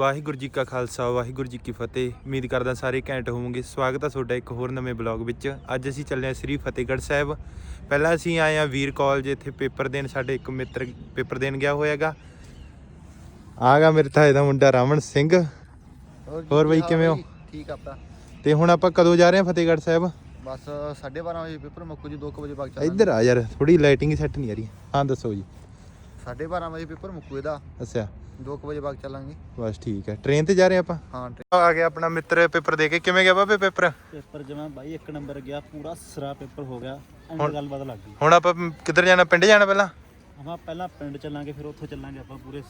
ਵਾਹਿਗੁਰੂ ਜੀ ਕਾ ਖਾਲਸਾ ਵਾਹਿਗੁਰੂ ਜੀ ਕੀ ਫਤਿਹ। ਉਮੀਦ ਕਰਦਾ ਸਾਰੇ ਘੈਂਟ ਹੋਵੋਗੇ। ਸਵਾਗਤ ਹੈ ਤੁਹਾਡਾ ਇੱਕ ਹੋਰ ਨਵੇਂ ਬਲੌਗ ਵਿੱਚ। ਅੱਜ ਅਸੀਂ ਚੱਲੇ ਹਾਂ ਸ੍ਰੀ ਫਤਿਹਗੜ੍ਹ ਸਾਹਿਬ। ਪਹਿਲਾਂ ਅਸੀਂ ਆਏ ਹਾਂ ਵੀਰ ਕਾਲਜ ਇੱਥੇ ਪੇਪਰ ਦੇਣ। ਸਾਡੇ ਇੱਕ ਮਿੱਤਰ ਪੇਪਰ ਦੇਣ ਗਿਆ ਹੋਇਆਗਾ। ਆਗਾ ਮੇਰੇ ਤਾਏ ਦਾ ਮੁੰਡਾ ਰਮਨ ਸਿੰਘ। ਹੋਰ ਬਈ ਕਿਵੇਂ ਹੋ? ਠੀਕ ਆਪਾ ਤੇ ਹੁਣ ਆਪਾਂ ਕਦੋਂ ਜਾ ਰਹੇ ਹਾਂ ਫਤਿਹਗੜ੍ਹ ਸਾਹਿਬ? ਬਸ 12:30 ਵਜੇ ਪੇਪਰ ਮੁੱਕੂ ਜੀ 2 ਵਜੇ ਬਾਅਦ ਚੱਲਾਂਗੇ। ਇੱਧਰ ਆ ਯਾਰ ਥੋੜੀ ਲਾਈਟਿੰਗ ਸੈੱਟ ਨਹੀਂ ਆ ਰਹੀ। ਹਾਂ ਦੱਸੋ ਜੀ। 12:30 ਵਜੇ ਪੇਪਰ ਮੁੱਕੂ ਇਹਦਾ। ਅੱਛਾ। 2 ਵਜੇ ਬਾਅਦ ਚੱਲਾਂਗੇ। ਬਸ ਠੀਕ ਹੈ। ਟ੍ਰੇਨ ਤੇ ਜਾ ਰਹੇ ਆਪਾਂ? ਹਾਂ ਟ੍ਰੇਨ- ਆ ਗਿਆ ਆਪਣਾ ਮਿੱਤਰ ਪੇਪਰ ਦੇ ਕੇ। ਕਿਵੇਂ ਗਿਆ ਬਾਬੇ ਪੇਪਰ? ਪੇਪਰ ਜਮਾ ਬਾਈ ਇੱਕ ਨੰਬਰ ਗਿਆ ਪੂਰਾ ਸਰਾ ਪੇਪਰ ਹੋ ਗਿਆ। ਹੁਣ- ਅੰਦਰ ਗੱਲਬਾਤ ਲੱਗ ਗਈ। ਹੁਣ ਆਪਾਂ ਕਿੱਧਰ ਜਾਣਾ? ਪਿੰਡ ਜਾਣਾ ਪਹਿਲਾਂ? ਆਪਾਂ ਪਹਿਲਾਂ ਪਿੰਡ ਚੱਲਾਂਗੇ ਫਿਰ ਉੱਥੋਂ ਚੱਲਾਂਗੇ ਆਪਾਂ ਪੂਰੇ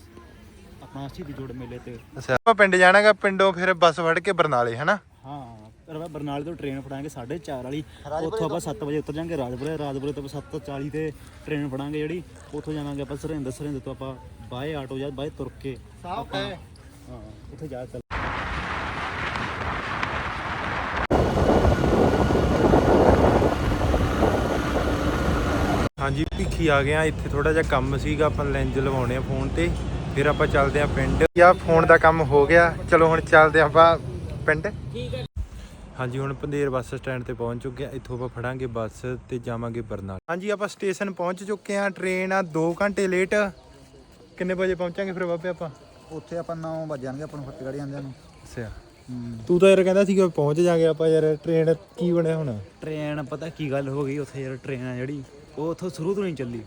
ਆਪਣਾ ਸ਼ਹੀਦੀ ਜੋੜ ਮੇਲੇ ਤੇ। ਅੱਛਾ। ਆਪਾਂ ਪਿੰਡ ਜਾਣਾਗਾ ਪਿੰਡੋਂ ਫਿਰ ਬੱਸ ਫੜ ਕੇ ਬਰਨਾਲੇ ਹਨਾ? ਹਾਂ। ਆਪਾਂ ਬਰਨਾਲੇ ਤੋਂ ਟ੍ਰੇਨ ਫੜਾਂਗੇ 4:30 ਵਾਲੀ। ਉੱਥੋਂ ਆਪਾਂ 7 ਵਜੇ ਉਤਰ ਜਾਾਂਗੇ ਰਾਜਪੁਰੇ। ਰਾਜਪੁਰੇ ਤੋਂ 7:40 ਤੇ ਟ੍ਰੇਨ ਫੜਾਂਗੇ ਜਿਹੜੀ। ਉੱਥੋਂ ਜਾਵਾਂਗੇ ਆਪਾਂ ਸਰਹਿੰਦ ਸਰਹਿੰਦ ਤੋਂ ਆਪਾਂ ਬਾਏ ਆਟੋ ਜਾਂ ਬਾਏ ਤੁਰ ਕੇ ਸਾਫ਼ ਹੈ। ਹਾਂ ਉੱਥੇ ਜਾ ਚੱਲ ਹਾਂਜੀ ਭਿੱਖੀ ਆ ਗਿਆ ਇੱਥੇ ਥੋੜਾ ਜਿਹਾ ਕੰਮ ਸੀਗਾ ਆਪਾਂ ਲੈਂਜ ਲਵਾਉਣੇ ਆ ਫੋਨ ਤੇ। ਫਿਰ ਆਪਾਂ ਚੱਲਦੇ ਆ ਪਿੰਡ। ਯਾ ਫੋਨ ਦਾ ਕੰਮ ਹੋ ਗਿਆ। ਚਲੋ ਹੁਣ ਚੱਲਦੇ ਆ ਆਪਾਂ ਪਿੰਡ। ਠੀਕ ਹੈ। ਹਾਂਜੀ ਹੁਣ ਪੰਦੇਰ ਬੱਸ ਸਟੈਂਡ ਤੇ ਪਹੁੰਚ ਚੁੱਕੇ ਆ ਇੱਥੋਂ ਆਪਾਂ ਫੜਾਂਗੇ ਬੱਸ ਤੇ ਜਾਵਾਂਗੇ ਬਰਨਾਲਾ। ਹਾਂਜੀ ਆਪਾਂ ਸਟੇਸ਼ਨ ਪਹੁੰਚ ਚੁੱਕੇ ਆ ਟ੍ਰੇਨ ਆ 2 ਘੰਟੇ ਲੇਟ। ਕਿੰਨੇ ਵਜੇ ਪਹੁੰਚਾਂਗੇ ਫਿਰ ਬਾਬੇ ਆਪਾਂ? ਉੱਥੇ ਆਪਾਂ 9 ਵਜੇ ਜਾਣਗੇ ਆਪਾਂ ਨੂੰ ਫਤਿਹਗੜ੍ਹ ਜਾਂਦਿਆਂ ਨੂੰ। ਅੱਛਾ। ਤੂੰ ਤਾਂ ਯਾਰ ਕਹਿੰਦਾ ਸੀਗਾ ਪਹੁੰਚ ਜਾਾਂਗੇ ਆਪਾਂ ਯਾਰ ਟ੍ਰੇਨ ਕੀ ਬਣਿਆ ਹੁਣ? ਟ੍ਰੇਨ ਪਤਾ ਕੀ ਗੱਲ ਹੋ ਗਈ? ਉੱਥੇ ਯਾਰ ਟ੍ਰੇਨ ਆ ਜਿਹੜੀ ਉਹ ਉੱਥੋਂ ਸ਼ੁਰੂ ਤੋਂ ਨਹੀਂ ਚੱਲੀ।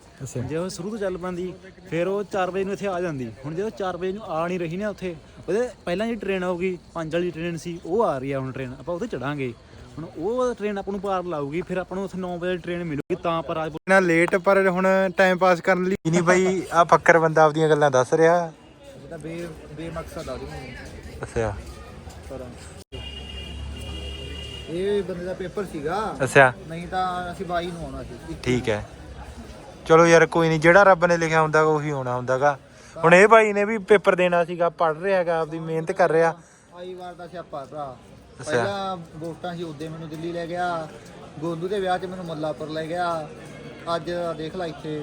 ਜੇ ਉਹ ਸ਼ੁਰੂ ਤੋਂ ਚੱਲ ਪੈਂਦੀ ਫਿਰ ਉਹ 4 ਵਜੇ ਨੂੰ ਇੱਥੇ ਆ ਜਾਂਦੀ। ਹੁਣ ਜਦੋਂ 4 ਵਜੇ ਨੂੰ ਆ ਨਹੀਂ ਰਹੀ ਨਾ ਉੱਥੇ ਉਹਦੇ ਪਹਿਲਾਂ ਜਿਹੜੀ ਟ੍ਰੇਨ ਆਊਗੀ 5 ਵਾਲੀ ਟ੍ਰੇਨ ਸੀ ਉਹ ਆ ਰਹੀ ਆ ਹੁਣ ਟ੍ਰੇਨ ਆਪਾਂ ਉੱਥੇ ਚੜਾਂਗੇ। ਹੁਣ ਉਹ ਟ੍ਰੇਨ ਆਪਾਂ ਨੂੰ ਪਾਰ ਲਾਊਗੀ ਫਿਰ ਆਪਾਂ ਨੂੰ ਉੱਥੇ 9 ਵਜੇ ਟ੍ਰੇਨ ਮਿਲੂਗੀ ਤਾਂ ਆਪਾਂ ਰਾਜਪੁਰ ਨਾ ਲੇਟ ਪਰ ਹੁਣ ਟਾਈਮ ਪਾਸ ਕਰਨ ਲਈ ਨਹੀਂ ਬਈ ਆ ਫੱਕਰ ਬੰਦਾ ਆਪਦੀਆਂ ਗੱਲਾਂ ਦੱਸ ਰਿਹਾ। ਇਹ ਤਾਂ ਬੇ ਬੇਮਕਸਦ ਆ ਜੀ ਅੱਛਾ। ਪਰ ਇਹ ਬੰਦੇ ਦਾ ਪੇਪਰ ਸੀਗਾ। ਅੱਛਾ। ਨਹੀਂ ਤਾਂ ਅਸੀਂ 22 ਨੂੰ ਆਉਣਾ ਸੀ। ਠੀਕ ਹੈ। ਚਲੋ ਯਾਰ ਕੋਈ ਨਹੀਂ ਜਿਹੜਾ ਰੱਬ ਨੇ ਲਿਖਿਆ ਹੁੰਦਾ ਉਹੀ ਹੋਣਾ ਹੁੰਦਾਗਾ। ਹੁਣ ਇਹ ਭਾਈ ਨੇ ਵੀ ਪੇਪਰ ਦੇਣਾ ਸੀਗਾ ਪੜ ਰਿਹਾ ਹੈਗਾ ਆਪਦੀ ਮਿਹਨਤ ਕਰ ਰਿਹਾ। ਆਈ ਵਾਰ ਦਾ ਸਿਆਪਾ ਭਰਾ। ਪਹਿਲਾਂ ਵੋਟਾਂ ਸੀ ਉਦੋਂ ਮੈਨੂੰ ਦਿੱਲੀ ਲੈ ਗਿਆ। ਗੋਲੂ ਦੇ ਵਿਆਹ 'ਚ ਮੈਨੂੰ ਮੁੱਲਾਪੁਰ ਲੈ ਗਿਆ। ਅੱਜ ਦੇਖ ਲੈ ਇੱਥੇ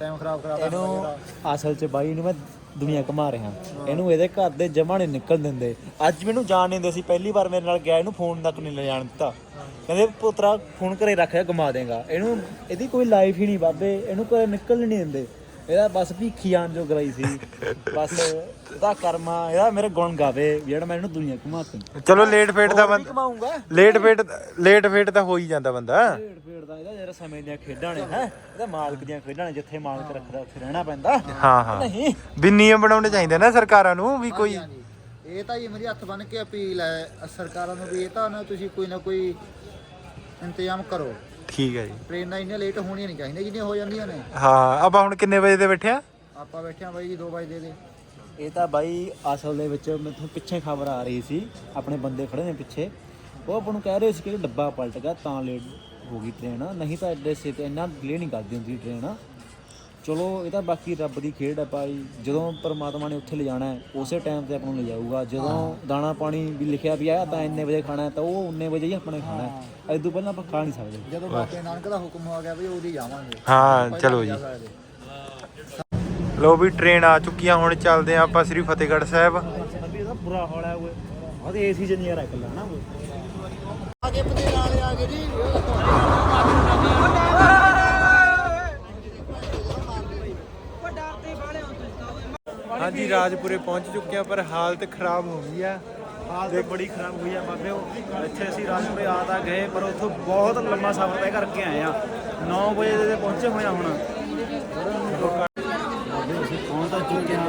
ਟਾਈਮ ਖਰਾਬ ਕਰਾ ਇਹਨੂੰ ਅਸਲ 'ਚ ਬਾਈ ਨੂੰ ਮੈਂ ਦੁਨੀਆ ਘੁਮਾ ਰਿਹਾ। ਇਹਨੂੰ ਇਹਦੇ ਘਰ ਦੇ ਜਮਾ ਨਹੀਂ ਨਿਕਲ ਦਿੰਦੇ। ਅੱਜ ਮੈਨੂੰ ਜਾਣ ਨਹੀਂ ਦਿੰਦੇ ਸੀ ਪਹਿਲੀ ਵਾਰ ਮੇਰੇ ਨਾਲ ਗਿਆ ਇਹਨੂੰ ਫੋਨ ਤੱਕ ਨਹੀਂ ਲੈ ਜਾਣ ਦਿੱਤਾ। ਕਹਿੰਦੇ ਪੁੱਤਰਾ ਫੋਨ ਘਰੇ ਰੱਖਿਆ ਘੁਮਾ ਦੇਗਾ। ਇਹਨੂੰ ਇਹਦੀ ਕੋਈ ਲਾਈਫ ਹੀ ਨਹੀਂ ਬਾਬੇ ਇਹਨੂੰ ਘਰੇ ਨਿਕਲ ਨਹੀਂ ਦਿੰਦੇ। ਇਹਦਾ ਬਸ ਭੀਖੀ ਆਣ ਜੋ ਕਰਾਈ ਸੀ। ਬਸ ਇਹਦਾ ਕਰਮਾ ਇਹਦਾ ਮੇਰੇ ਗੁਣ ਗਾਵੇ ਜਿਹੜਾ ਮੈਂ ਇਹਨੂੰ ਦੁਨੀਆ ਘੁਮਾਤੀ। ਚਲੋ ਲੇਟ ਫੇਟ ਦਾ ਬੰਦਾ ਘੁਮਾਉਂਗਾ ਲੇਟ ਫੇਟ ਲੇਟ ਫੇਟ ਤਾਂ ਹੋ ਹੀ ਜਾਂਦਾ ਬੰਦਾ। ਭੇੜ ਭੇੜ ਦਾ ਇਹਦਾ ਜਿਹੜਾ ਸਮੇਂ ਦੀਆਂ ਖੇਡਾਂ ਨੇ ਹੈ? ਇਹਦਾ ਮਾਲਕ ਦੀਆਂ ਖੇਡਾਂ ਨੇ ਜਿੱਥੇ ਮਾਲਕ ਰੱਖਦਾ ਉੱਥੇ ਰਹਿਣਾ ਪੈਂਦਾ। ਹਾਂ ਹਾਂ। ਨਹੀਂ। ਵੀ ਨਿਯਮ ਬਣਾਉਣੇ ਚਾਹੀਦੇ ਨਾ ਸਰਕਾਰਾਂ ਨੂੰ ਵੀ ਕੋਈ। ਇਹ ਤਾਂ ਜੀ ਮੇਰੀ ਹੱਥ ਬੰਨ ਕੇ ਅਪੀਲ ਹੈ ਸਰਕਾਰਾਂ ਨੂੰ ਵੀ ਇਹ ਤਾਂ ਨਾ ਤੁਸੀਂ ਕੋਈ ਨਾ ਕੋਈ ਇੰਤਜ਼ਾਮ ਕਰੋ। ਠੀਕ ਹੈ ਜੀ। ਟ੍ਰੇਨਾਂ ਇੰਨੀਆਂ ਲੇਟ ਹੋਣੀਆਂ ਨਹੀਂ ਚਾਹੀਦੀਆਂ ਜਿੰਨੀਆਂ ਹੋ ਜਾਂਦੀਆਂ ਨੇ। ਹਾਂ ਆਪਾਂ ਹੁਣ ਕਿੰਨੇ ਵਜੇ ਤੇ ਬੈਠੇ ਆ? ਆਪਾਂ ਬੈਠੇ ਆ ਬਾਈ ਜੀ 2 ਵਜੇ ਦੇ ਇਹ ਤਾਂ ਬਾਈ ਅਸਲ ਦੇ ਵਿੱਚ ਮੈਥੋਂ ਪਿੱਛੇ ਖਬਰ ਆ ਰਹੀ ਸੀ ਆਪਣੇ ਬੰਦੇ ਖੜੇ ਨੇ ਪਿੱਛੇ। ਉਹ ਆਪਾਂ ਨੂੰ ਕਹਿ ਰਹੇ ਸੀ ਕਿ ਡੱਬਾ ਪਲਟ ਗਿਆ ਤਾਂ ਲੇਟ ਹੋ ਗਈ ਟ੍ਰੇਨ ਨਹੀਂ ਤਾਂ ਐਡੇ ਸੇ ਤੇ ਇੰਨਾ ਡਿਲੇ ਨਹੀਂ ਕਰਦੀ ਹੁੰਦੀ ਟ੍ਰੇਨ ਚਲੋ ਇਹ ਤਾਂ ਬਾਕੀ ਰੱਬ ਦੀ ਖੇਡ ਹੈ ਭਾਈ। ਜਦੋਂ ਪਰਮਾਤਮਾ ਨੇ ਉੱਥੇ ਲਿਜਾਣਾ ਹੈ ਉਸੇ ਟਾਈਮ ਤੇ ਆਪਾਂ ਨੂੰ ਲਿਜਾਊਗਾ। ਜਦੋਂ ਦਾਣਾ ਪਾਣੀ ਵੀ ਲਿਖਿਆ ਵੀ ਆ ਤਾਂ ਇੰਨੇ ਵਜੇ ਖਾਣਾ ਹੈ ਤਾਂ ਉਹ ਉਨੇ ਵਜੇ ਹੀ ਆਪਣੇ ਖਾਣਾ ਹੈ। ਇਸ ਤੋਂ ਪਹਿਲਾਂ ਆਪਾਂ ਖਾ ਨਹੀਂ ਸਕਦੇ। ਜਦੋਂ ਬਾਬੇ ਨਾਨਕ ਦਾ ਹੁਕਮ ਹੋ ਗਿਆ ਵੀ ਉਹਦੀ ਜਾਵਾਂਗੇ। ਹਾਂ ਚਲੋ ਜੀ। ਲੋ ਵੀ ਟ੍ਰੇਨ ਆ ਚੁੱਕੀਆਂ ਹੁਣ ਚੱਲਦੇ ਆ ਆਪਾਂ ਸ੍ਰੀ ਫਤਿਹਗੜ੍ਹ ਸਾਹਿਬ। ਬੰਦੀ ਇਹਦਾ ਬੁਰਾ ਹਾਲ ਹੈ ਓਏ ਉਹਦੇ ਏਸੀ ਚ ਨਹੀਂ ਆ ਇਕੱਲਾ ਨਾ ਓਏ ਆਗੇ ਪਤੇਲ ਵਾਲੇ ਆ ਗਏ ਜੀ। ਹਾਂਜੀ ਰਾਜਪੁਰੇ ਪਹੁੰਚ ਚੁੱਕੇ ਆ ਪਰ ਹਾਲਤ ਖਰਾਬ ਹੋ ਗਈ ਆ। ਹਾਲਤ ਬੜੀ ਖਰਾਬ ਹੋਈ ਆ ਬਾਬੇ ਉਹ। ਇੱਥੇ ਅਸੀਂ ਰਾਜਪੁਰੇ ਆ ਤਾਂ ਗਏ ਪਰ ਉੱਥੋਂ ਬਹੁਤ ਲੰਮਾ ਸਫ਼ਰ ਤੈਅ ਕਰਕੇ ਆਏ ਆ। 9 ਵਜੇ ਦੇ ਪਹੁੰਚੇ ਹੋਏ ਆ ਹੁਣ। ਅਸੀਂ ਪਹੁੰਚ ਤਾਂ ਚੁੱਕੇ ਹਾਂ।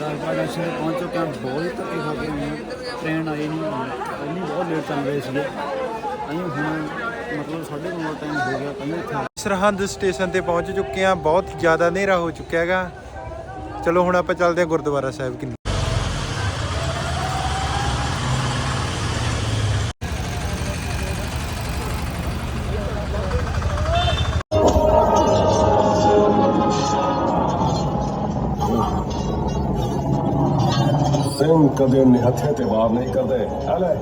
ਰਾਜਪੁਰਾ ਤੇ ਪਹੁੰਚ ਚੁੱਕੇ ਹਾਂ। ਬਹੁਤ ਖਾ ਕੇ ਆਏ ਹਾਂ ਟ੍ਰੇਨ ਆਈ ਨਹੀਂ ਪਹਿਲੀ ਬਹੁਤ ਲੇਟ ਚੱਲ ਰਹੇ ਸੀਗੇ। ਅਸੀਂ ਹੁਣ ਮਤਲਬ ਸਾਢੇ ਨੌ ਦਾ ਟਾਈਮ ਹੋ ਗਿਆ ਪਹਿਲਾਂ ਸਰਹੰਦ ਸਟੇਸ਼ਨ ਤੇ ਪਹੁੰਚ ਚੁੱਕੇ ਆ ਬਹੁਤ ਜ਼ਿਆਦਾ ਹਨੇਰਾ ਹੋ ਚੁੱਕਿਆ ਹੈਗਾ। ਚਲੋ ਹੁਣ ਆਪਾਂ ਚੱਲਦੇ ਹਾਂ ਗੁਰਦੁਆਰਾ ਸਾਹਿਬ ਕਿੰਨੀ ਸਿੰਘ ਕਦੇ ਨਿਹੱਥੇ ਤੇ ਵਾਰ ਨਹੀਂ ਕਰਦੇ। ਹਲੇ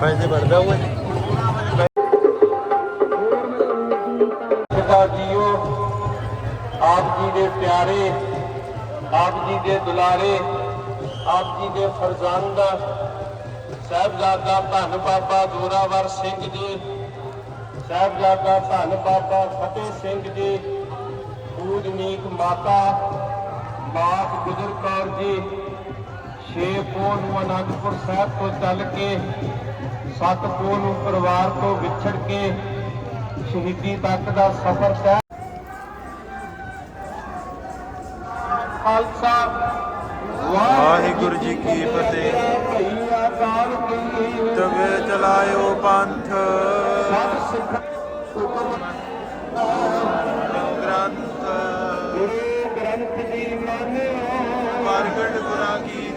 ਪੈਸੇ ਵੜਦਾ ਓਏ ਪਿਆਰੇ ਆਪ ਜੀ ਦੇ ਦੁਲਾਰੇ, ਆਪ ਜੀ ਦੇ ਫਰਜ਼ੰਦ ਸਾਹਿਬਜ਼ਾਦਾ ਧੰਨ ਬਾਬਾ ਜ਼ੋਰਾਵਰ ਸਿੰਘ ਜੀ, ਸਾਹਿਬਜ਼ਾਦਾ ਧੰਨ ਬਾਬਾ ਫਤਿਹ ਸਿੰਘ ਜੀ ਪੂਜਨੀਕ ਮਾਤਾ, ਮਾਤ ਗੁਜਰ ਕੌਰ ਜੀ, ਛੇ ਪੋਹ ਨੂੰ ਅਨੰਦਪੁਰ ਸਾਹਿਬ ਤੋਂ ਚੱਲ ਕੇ, ਸੱਤ ਪੋਹ ਨੂੰ ਪਰਿਵਾਰ ਤੋਂ ਵਿਛੜ ਕੇ, ਸ਼ਹੀਦੀ ਤੱਕ ਦਾ ਸਫ਼ਰ ਤੈਅ ਖਾਲਸਾ। ਵਾਹਿਗੁਰੂ ਜੀ ਕੀ ਫਤਿਹ। ਤਵੇ ਚਲਾਇਓ ਪੰਥ। ਸਭ ਸਿੱਖ ਹੁਕਮ ਗ੍ਰੰਥ। ਗੁਰੂ ਗ੍ਰੰਥ ਜੀ ਮਾਨਿਓ। ਪ੍ਰਗਟ ਗੁਰਾਂ ਕੀ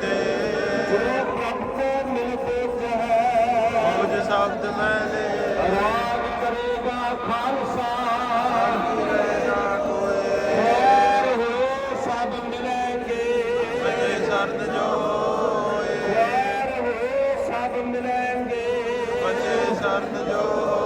ਸਭ ਮਿਲਣਗੇ ਮਜੇ ਸਰਦ ਜੋਏ ਸਭ ਮਿਲਣਗੇ। ਮਜੇ ਸਰਦ ਜੋਏ